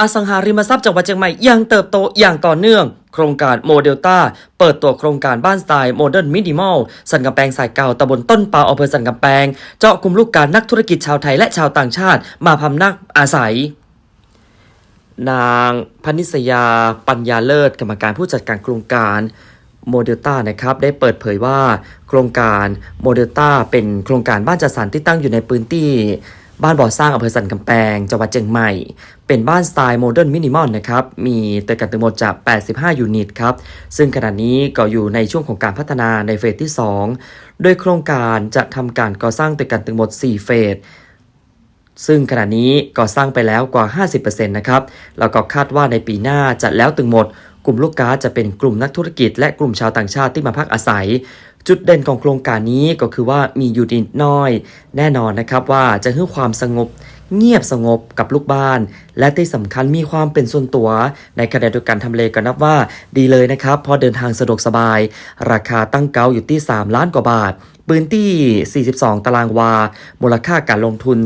อสังหาริมทรัพย์จังหวัดเชียงใหม่ยังเติบโตอย่างต่อเนื่อง โครงการโมเดลต้าเปิดตัวโครงการบ้านสไตล์โมเดิร์นมินิมอลสันกำแพงสายเก่าตำบลต้นเปาอำเภอสันกำแพงเจาะกลุ่มลูกการนักธุรกิจชาวไทยและชาวต่างชาติ มาพำนักอาศัยนางพนิษยาปัญญาเลิศกรรมการผู้จัดการโครงการโมเดลต้านะครับได้เปิดเผยว่า โครงการโมเดลต้าเป็นโครงการบ้านจัดสรรที่ตั้งอยู่ในพื้นที่ บ้านบ่อสร้างอำเภอสันกำแพงจังหวัดเชียงใหม่ เป็นบ้านสไตล์โมเดิร์นมินิมอลนะครับ มีตึกกันทั้งหมดจาก 85 ยูนิตครับ ซึ่งขณะนี้ก็อยู่ในช่วงของการพัฒนาในเฟสที่ 2 โดยโครงการจะทำการก่อสร้างตึกกันทั้งหมด 4 เฟสซึ่งขณะนี้ก่อสร้างไปแล้วกว่า 50%นะครับ แล้วก็คาดว่าในปีหน้าจะแล้วถึงหมด กลุ่มลูกค้าจะเป็นกลุ่มนักธุรกิจ และกลุ่มชาวต่างชาติที่มาพักอาศัย จุดเด่นของโครงการนี้ก็คือว่ามียูนิตน้อย แน่นอนนะครับว่าจะให้ความสงบเงียบสงบกับลูกบ้าน และที่สำคัญมีความเป็นส่วนตัว ในขณะเดียวกันทำเลก็นับว่าดีเลยนะครับพราะเดินทางสะดวกสบาย ราคาตั้งเกาอยู่ที่ 3 ล้านกว่าบาท พื้นที่ 42 ตารางวา มูลค่าการลงทุน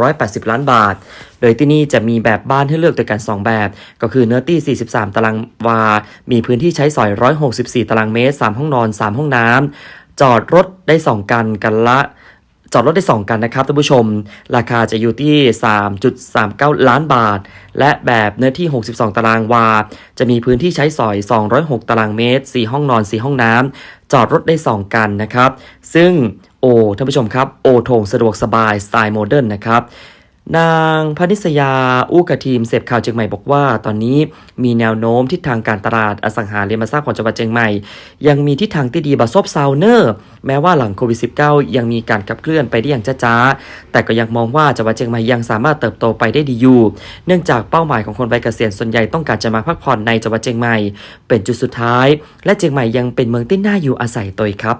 480 ล้านบาท โดยที่นี่จะมีแบบบ้านให้เลือกด้วยกัน 2 แบบ ก็คือเนื้อที่ 43 ตารางวา มีพื้นที่ใช้สอย 164 ตารางเมตร 3 ห้องนอน 3 ห้องน้ำ จอดรถได้ 2 กัน กันละ จอดรถได้ 2 กันนะครับท่านผู้ชม ราคาจะอยู่ที่ 3.39 ล้านบาท และแบบเนื้อที่ 62 ตารางวา จะมีพื้นที่ใช้สอย 206 ตารางเมตร 4 ห้องนอน 4 ห้องน้ำ จอดรถได้ 2 กันนะครับ ซึ่งโอท่านผู้ชมครับ โอโถงสะดวกสบายสไตล์โมเดิร์นนะครับ นางพนิษยาอู้กทีมเสพข่าวเชียงใหม่บอกว่า ตอนนี้มีแนวโน้มทิศทางการตลาดอสังหาริมทรัพย์ของจังหวัดเชียงใหม่ ยังมีทิศทางที่ดีบาซบซาวเนอร์แม้ว่าหลังโควิด -19 ยังมีการขับเคลื่อนไปได้อย่างจ้าๆ แต่ก็ยังมองว่าจังหวัดเชียงใหม่ยังสามารถเติบโตไปได้ดีอยู่ เนื่องจากเป้าหมายของคนวัยเกษียณส่วนใหญ่ต้องการจะมาพักผ่อนในจังหวัดเชียงใหม่ เป็นจุดสุดท้าย และเชียงใหม่ยังเป็นเมืองที่น่าอยู่อาศัยตัวอีกครับ